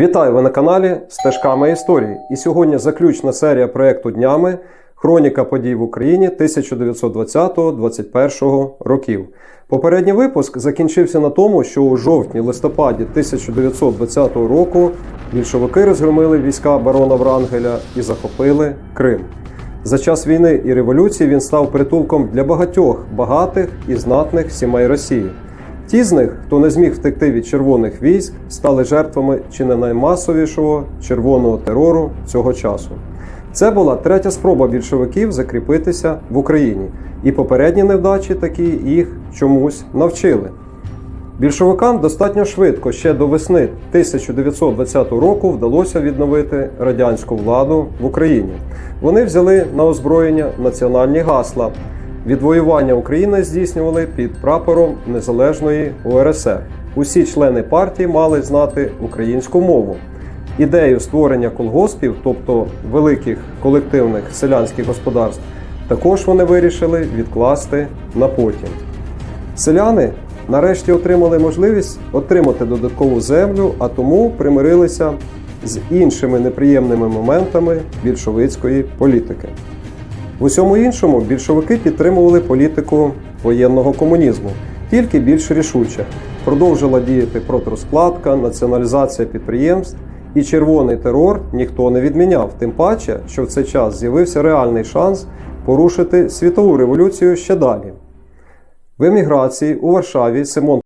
Вітаю ви на каналі Стежками історії. І сьогодні заключна серія проєкту Днями Хроніка подій в Україні 1920-21 років. Попередній випуск закінчився на тому, що у жовтні-листопаді 1920 року більшовики розгромили війська барона Врангеля і захопили Крим. За час війни і революції він став притулком для багатьох багатих і знатних сімей Росії. Ті з них, хто не зміг втекти від червоних військ, стали жертвами чи не наймасовішого червоного терору цього часу. Це була третя спроба більшовиків закріпитися в Україні, і попередні невдачі такі їх чомусь навчили. Більшовикам достатньо швидко ще до весни 1920 року вдалося відновити радянську владу в Україні. Вони взяли на озброєння національні гасла. Відвоювання України здійснювали під прапором Незалежної УРСР. Усі члени партії мали знати українську мову. Ідею створення колгоспів, тобто великих колективних селянських господарств, також вони вирішили відкласти на потім. Селяни нарешті отримали можливість отримати додаткову землю, а тому примирилися з іншими неприємними моментами більшовицької політики. В усьому іншому більшовики підтримували політику воєнного комунізму, тільки більш рішуче. Продовжила діяти протрозкладка, націоналізація підприємств і червоний терор ніхто не відміняв. Тим паче, що в цей час з'явився реальний шанс порушити світову революцію ще далі. В еміграції у Варшаві Симон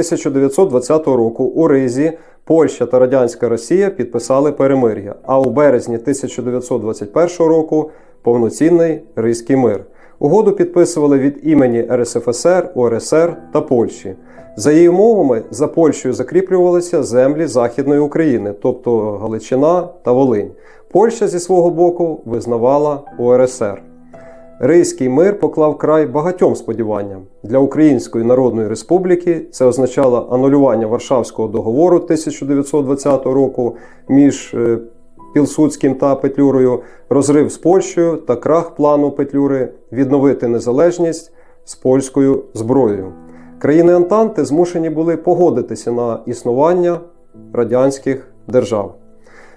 1920 року у Ризі Польща та Радянська Росія підписали перемир'я, а у березні 1921 року повноцінний Ризький мир. Угоду підписували від імені РСФСР, УРСР та Польщі. За її умовами, за Польщею закріплювалися землі Західної України, тобто Галичина та Волинь. Польща зі свого боку визнавала УРСР. Ризький мир поклав край багатьом сподіванням. Для Української Народної Республіки це означало анулювання Варшавського договору 1920 року між е, Пілсудським та Петлюрою, розрив з Польщею та крах плану Петлюри відновити незалежність з польською зброєю. країни Антанти змушені були погодитися на існування радянських держав.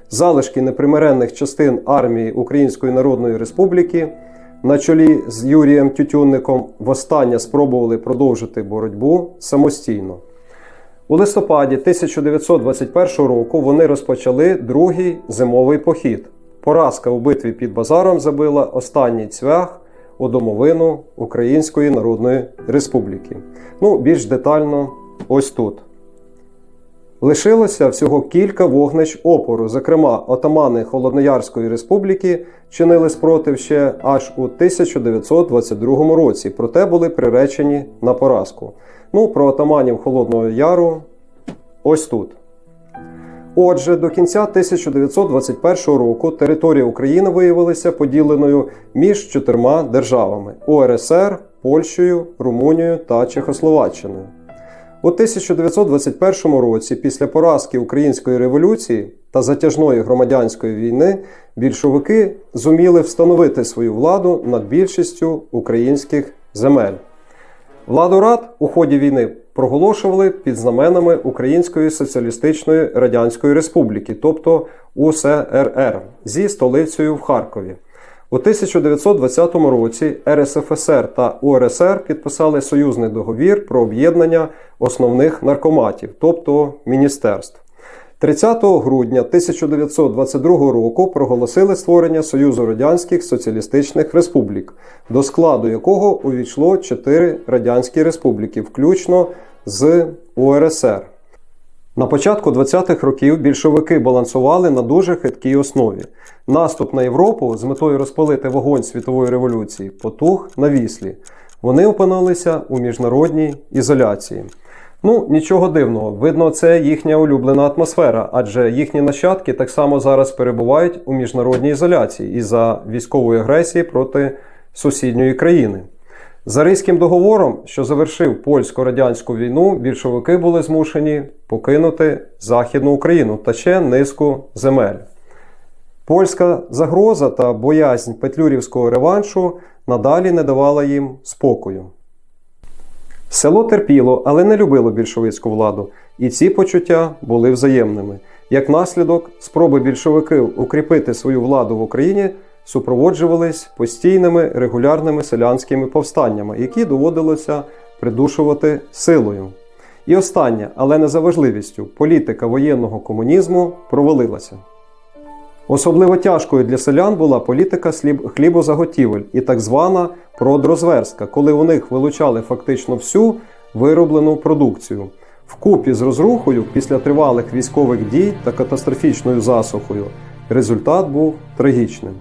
Залишки непримиренних частин армії Української Народної Республіки на чолі з Юрієм Тютюнником востаннє спробували продовжити боротьбу самостійно. У листопаді 1921 року вони розпочали другий зимовий похід. Поразка у битві під базаром забила останній цвях у домовину Української Народної Республіки. Ну, більш детально ось тут. Лишилося всього кілька вогнищ опору. Зокрема, отамани Холодноярської республіки чинили спротив ще аж у 1922 році, проте були приречені на поразку. Ну, про отаманів Холодного Яру ось тут. Отже, до кінця 1921 року територія України виявилася поділеною між чотирма державами УРСР, Польщею, Румунією та Чехословаччиною. У 1921 році, після поразки Української революції та затяжної громадянської війни, більшовики зуміли встановити свою владу над більшістю українських земель. Владу рад у ході війни проголошували під знаменами Української Соціалістичної Радянської Республіки, тобто УСРР, зі столицею в Харкові. У 1920 році РСФСР та УРСР підписали союзний договір про об'єднання основних наркоматів, тобто міністерств. 30 грудня 1922 року проголосили створення Союзу Радянських Соціалістичних Республік, до складу якого увійшло чотири радянські республіки, включно з УРСР. На початку 20-х років більшовики балансували на дуже хиткій основі. Наступ на Європу з метою розпалити вогонь світової революції потух на віслі. Вони опинилися у міжнародній ізоляції. Ну, нічого дивного, видно, це їхня улюблена атмосфера, адже їхні нащадки так само зараз перебувають у міжнародній ізоляції із-за військової агресії проти сусідньої країни. За Ризьким договором, що завершив польсько-радянську війну, більшовики були змушені покинути Західну Україну та ще низку земель. Польська загроза та боязнь петлюрівського реваншу надалі не давала їм спокою. Село терпіло, але не любило більшовицьку владу, і ці почуття були взаємними. Як наслідок, спроби більшовиків укріпити свою владу в Україні супроводжувались постійними регулярними селянськими повстаннями, які доводилося придушувати силою. І останнє, але не за важливістю, політика воєнного комунізму провалилася. Особливо тяжкою для селян була політика хлібозаготівель і так звана продрозверстка, коли у них вилучали фактично всю вироблену продукцію. Вкупі з розрухою після тривалих військових дій та катастрофічною засухою результат був трагічним.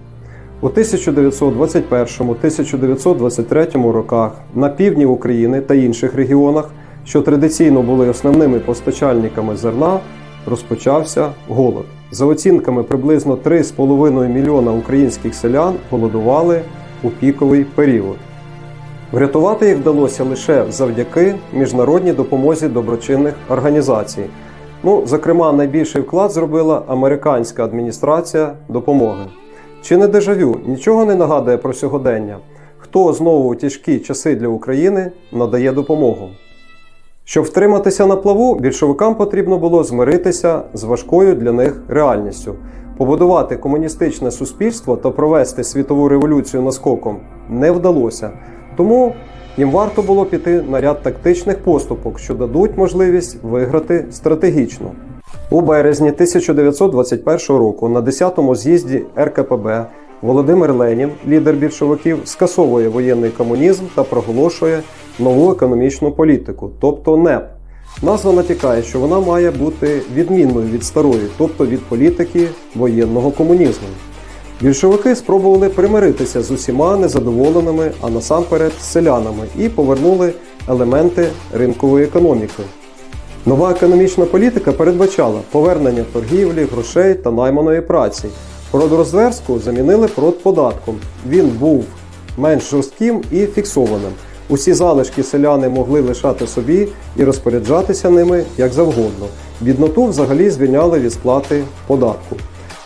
У 1921-1923 роках на півдні України та інших регіонах, що традиційно були основними постачальниками зерна, розпочався голод. За оцінками, приблизно 3,5 мільйона українських селян голодували у піковий період. Врятувати їх вдалося лише завдяки міжнародній допомозі доброчинних організацій. Ну, зокрема, найбільший вклад зробила американська адміністрація допомоги. Чи не дежавю нічого не нагадує про сьогодення? Хто знову у тяжкі часи для України надає допомогу? Щоб втриматися на плаву, більшовикам потрібно було змиритися з важкою для них реальністю. Побудувати комуністичне суспільство та провести світову революцію наскоком не вдалося. Тому їм варто було піти на ряд тактичних поступок, що дадуть можливість виграти стратегічно. У березні 1921 року на 10-му з'їзді РКПБ Володимир Ленін, лідер більшовиків, скасовує воєнний комунізм та проголошує нову економічну політику, тобто НЕП. Назва натякає, що вона має бути відмінною від старої, тобто від політики воєнного комунізму. Більшовики спробували примиритися з усіма незадоволеними, а насамперед селянами, і повернули елементи ринкової економіки. Нова економічна політика передбачала повернення торгівлі, грошей та найманої праці. Продрозверстку замінили продподатком. Він був менш жорстким і фіксованим. Усі залишки селяни могли лишати собі і розпоряджатися ними як завгодно. Бідноту взагалі звільняли від сплати податку.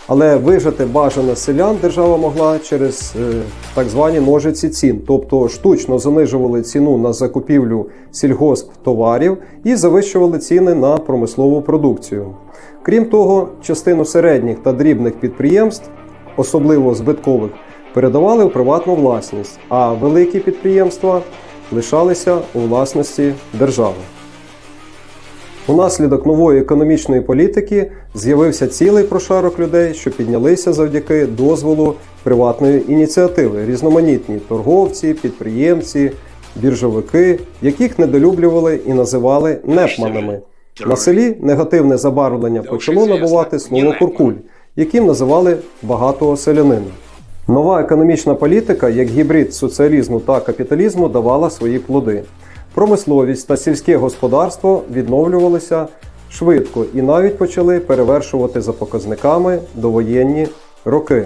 Але вижити бажане селян держава могла через е, так звані ножиці цін, тобто штучно занижували ціну на закупівлю сільгосптоварів і завищували ціни на промислову продукцію. Крім того, частину середніх та дрібних підприємств, особливо збиткових, передавали у приватну власність, а великі підприємства лишалися у власності держави. Унаслідок нової економічної політики з'явився цілий прошарок людей, що піднялися завдяки дозволу приватної ініціативи, різноманітні торговці, підприємці, біржовики, яких недолюблювали і називали непманами. На селі негативне забарвлення почало набувати слово куркуль, яким називали багатого селянина. Нова економічна політика, як гібрид соціалізму та капіталізму, давала свої плоди. Промисловість та сільське господарство відновлювалися швидко і навіть почали перевершувати за показниками довоєнні роки.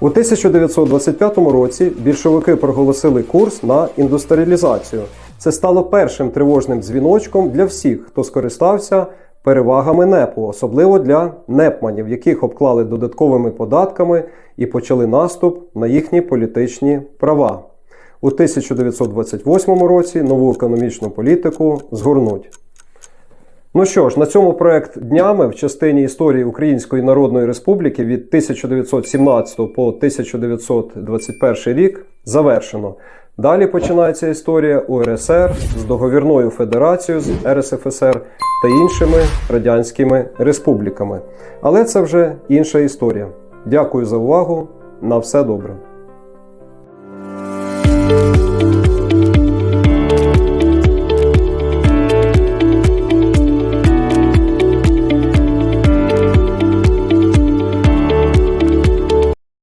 У 1925 році більшовики проголосили курс на індустріалізацію. Це стало першим тривожним дзвіночком для всіх, хто скористався перевагами НЕПу, особливо для непманів, яких обклали додатковими податками і почали наступ на їхні політичні права. У 1928 році нову економічну політику згорнуть. Ну що ж, на цьому проект днями в частині історії Української Народної Республіки від 1917 по 1921 рік завершено. Далі починається історія УРСР з договірною федерацією з РСФСР та іншими радянськими республіками. Але це вже інша історія. Дякую за увагу. На все добре.